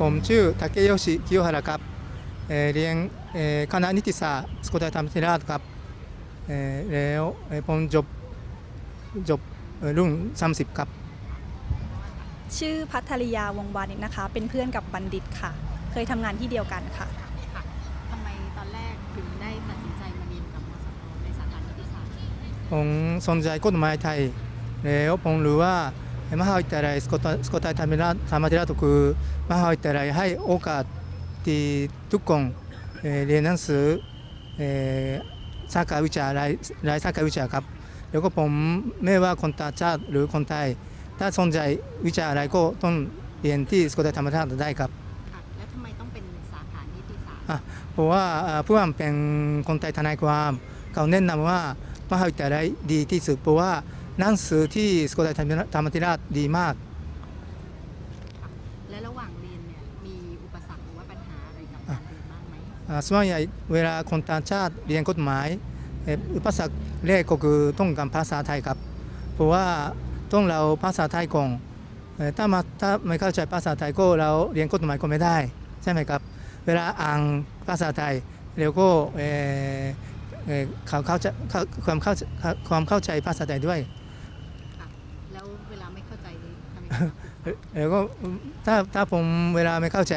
ผมชื่อทาเกโยชิคิโยฮาระครับเรียนคณะนิติศาสตร์สกุลไทยธรรมศิลป์ครับแล้วผมจบจบรุ่น 30 ครับ ชื่อพัทริยาวงวานิชนะคะ เป็นเพื่อนกับบัณฑิตค่ะ เคยทำงานที่เดียวกันค่ะทำไมตอนแรกถึงได้ตัดสินใจมาเรียนกับมสในสาขานิติศาสตร์ผมสนใจกฎหมายไทย แล้วผมรู้ว่า มหาวิทยาลัยสกลสกลไทยธรรมราชธรรมธิราชคือมหาวิทยาลัยให้โอกาสที่ทุกคนเอ่อเรียนหนังสือเอ่อสาขาวิชาหลายหลายสาขาวิชาครับ แล้วก็ผมไม่ว่าคนต่างชาติหรือคนไทย ถ้าสนใจวิชาอะไรก็ต้องเรียนที่สกลไทยธรรมราชได้ครับค่ะแล้วทำไมต้องเป็นสาขานิติศาสตร์อะเพราะว่าอ่าเพื่อนเป็นคนไทยทนายความ เขาแนะนำว่ามหาวิทยาลัยดีที่สุดเพราะว่า หนังสือที่สกลไทยธรรมธิราชดีมาก และระหว่างเรียนเนี่ยมีอุปสรรคหรือว่าปัญหาอะไรกับการเรียนบ้างไหมอ่าส่วนใหญ่เวลาคนต่างชาติเรียนกฎหมายเอ่ออุปสรรคแรกก็คือต้องการภาษาไทยครับ เพราะว่าต้องเราภาษาไทยก่อนเอ่อถ้ามาถ้าไม่เข้าใจภาษาไทยก็เราเรียนกฎหมายก็ไม่ได้ใช่ไหมครับ เวลาอ่านภาษาไทยแล้วก็เอ่อเอ่อเขาเข้าใจเข้าความเข้าใจความเข้าใจภาษาไทยด้วย แล้วเวลาไม่เข้าใจทำยังไงบ้างแล้วก็ถ้าถ้าผมเวลาไม่เข้าใจ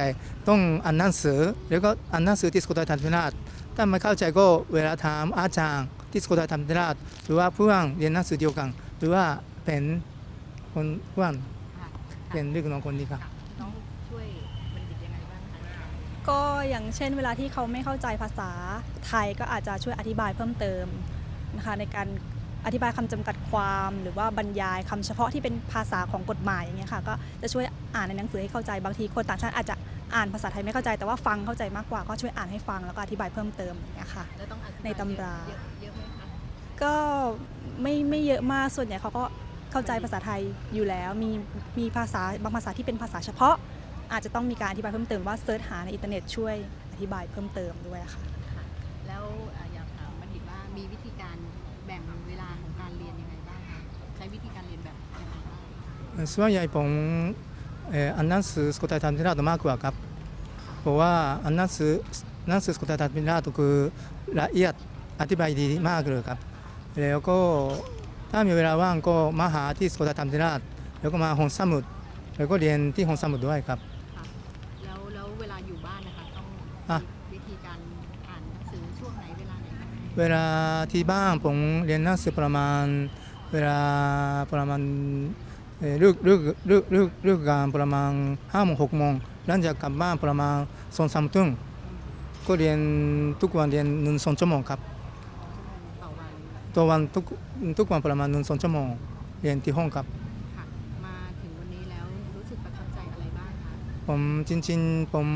ต้องอ่านหนังสือแล้วก็อ่านหนังสือที่สกลไทยธรรมราชถ้าไม่เข้าใจก็เวลาถามอาจารย์ที่สกลไทยธรรมราชหรือว่าเพื่อนเรียนหนังสือเดียวกัน หรือว่าเป็นคนเพื่อนค่ะเป็นลูกน้องคนนี้ครับ ค่ะน้องช่วยบัณฑิตยังไงบ้างคะก็อย่างเช่นเวลาที่เขาไม่เข้าใจภาษาไทยก็อาจจะช่วยอธิบายเพิ่มเติมนะคะในการ อธิบายคำจำกัดความ หรือว่าบรรยายคำเฉพาะที่เป็นภาษาของกฎหมายอย่างเงี้ยค่ะก็จะช่วยอ่านในหนังสือให้เข้าใจบางทีคนต่างชาติอาจจะอ่านภาษาไทยไม่เข้าใจ แต่ว่าฟังเข้าใจมากกว่าก็ช่วยอ่านให้ฟังแล้วก็อธิบายเพิ่มเติมอย่างเงี้ยค่ะแล้วต้องอธิบายในตำราเยอะไหมคะก็ไม่ไม่เยอะมากส่วนใหญ่เขาก็เข้าใจภาษาไทยอยู่แล้ว มีมีภาษาบางภาษาที่เป็นภาษาเฉพาะ อาจจะต้องมีการอธิบายเพิ่มเติมว่าเซิร์ชหาในอินเทอร์เน็ตช่วยอธิบายเพิ่มเติมด้วยค่ะแล้วอยากถามบัณฑิตว่ามีวิธีการ แบ่งเวลาของการเรียนยังไงบ้างคะใช้วิธีการเรียนแบบยังไงบ้างส่วนใหญ่ผมเอ่ออ่านหนังสือสกลไทยธรรมราชมากกว่าครับ เพราะว่าอ่านหนังสือหนังสือสกลไทยธรรมราชคือละเอียดอธิบายดีมากเลยครับ แล้วก็ถ้ามีเวลาว่างก็มาหาที่สกลไทยธรรมราชแล้วก็มาห้องสมุดแล้วก็เรียนที่ห้องสมุดด้วยครับค่ะแล้วแล้วเวลาอยู่บ้านนะคะต้องอะมีวิธีการอ่านหนังสือช่วงไหนเวลา เวลาที่บ้านผมเรียนหนังสือประมาณ เวลาประมาณเอ่อเลิกเลิกเลิกเลิกเลิกงานประมาณห้าโมงหกโมงหลังจากกลับบ้านประมาณสองสามทุ่มก็เรียนทุกวันเรียนหนึ่งสองชั่วโมงครับต่อวันตัววันทุกทุกวันประมาณหนึ่งสองชั่วโมงเรียนที่ห้องครับค่ะมาถึงวันนี้แล้วรู้สึกประทับใจอะไรบ้างคะผมจริงๆผม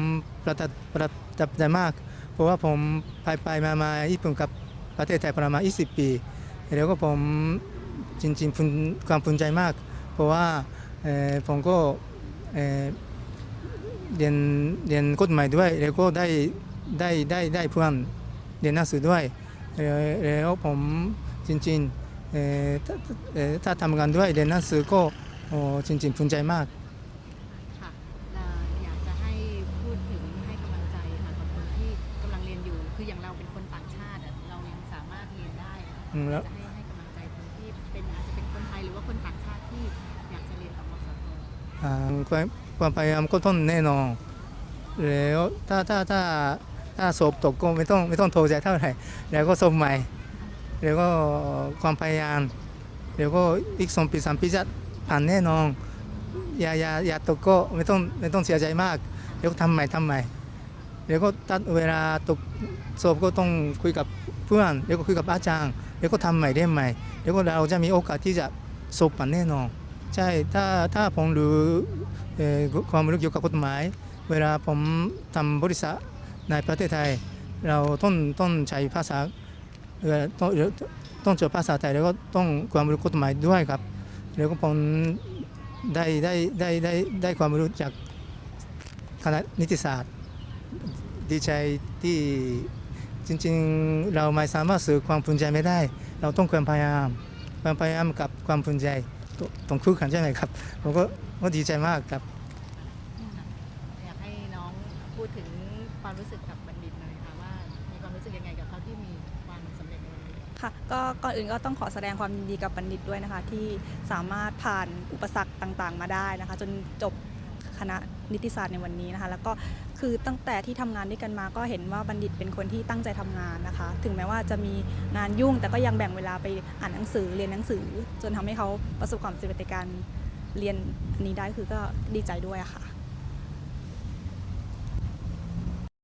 ประทับประทับใจมาก เพราะว่าผมไปไปมามาญี่ปุ่นกับ ประเทศไทยประมาณ 20 ปี แล้วก็ผมจริงๆภูมิความภูมิใจมาก เพราะว่าผมก็เเรียนเรียนกฎหมายด้วย แล้วก็ได้ได้ได้ได้เพื่อนเรียนหนังสือด้วย แล้วผมจริงๆถ้าเอ่อถ้าทำงานด้วยเรียนหนังสือก็จริงๆภูมิใจมากค่ะเอ่ออยากจะให้พูดถึงให้กำลังใจค่ะกับคนที่กำลังเรียนอยู่คืออย่างเราเป็นคน อืมแล้ว จะให้ให้กำลังใจคนที่เป็นอาจจะเป็นคนไทยหรือว่าคนต่างชาติที่อยากจะเรียนกับมสทอ่าความความพยายามก็ต้องแน่นอนแล้วถ้าถ้าถ้าถ้าสอบตกก็ไม่ต้องไม่ต้องโทรใจเท่าไหร่ แล้วก็สอบใหม่ แล้วก็ความพยายาม แล้วก็อีกสองปีสามปีจะผ่านแน่นอนอย่าอย่าอย่าตกก็ไม่ต้องไม่ต้องเสียใจมาก แล้วก็ทำใหม่ทำใหม่ แล้วก็ถ้าเวลาตกสอบก็ต้องคุยกับเพื่อน แล้วก็คุยกับอาจารย์ แล้วก็ทำใหม่ได้ใหม่แล้วก็เราจะมีโอกาสที่จะสอบผ่านแน่นอน ใช่ ถ้าถ้าผมรู้ความรู้เกี่ยวกับกฎหมาย เวลาผมทำบริษัทในประเทศไทย เราต้องต้องใช้ภาษาเออต้องต้องเจอภาษาไทยแล้วก็ต้องความรู้กฎหมายด้วยครับ แล้วก็ผมได้ได้ได้ได้ได้ความรู้จากคณะนิติศาสตร์ดีใจที่ จริงๆ เราไม่สามารถสื่อความภูมิใจไม่ได้ เราต้องความพยายามความพยายามกับความภูมิใจต้องต้องคู่กันใช่ไหมครับผมก็ก็ดีใจมากครับ อยากให้พูดถึงความรู้สึกกับบัณฑิตหน่อยค่ะว่ามีความรู้สึกยังไงกับเขาที่มีความสำเร็จในวันนี้ค่ะก็ก่อนอื่นก็ต้องขอแสดงความยินดีกับบัณฑิตด้วยนะคะ ที่สามารถผ่านอุปสรรคต่างๆ มาได้นะคะ จนจบ คณะนิติศาสตร์ในวันนี้นะคะ แล้วก็คือตั้งแต่ที่ทำงานด้วยกันมาก็เห็นว่าบัณฑิตเป็นคนที่ตั้งใจทำงานนะคะ ถึงแม้ว่าจะมีงานยุ่งแต่ก็ยังแบ่งเวลาไปอ่านหนังสือเรียนหนังสือ จนทำให้เขาประสบความสำเร็จในการเรียนอันนี้ได้คือก็ดีใจด้วยะค่ะ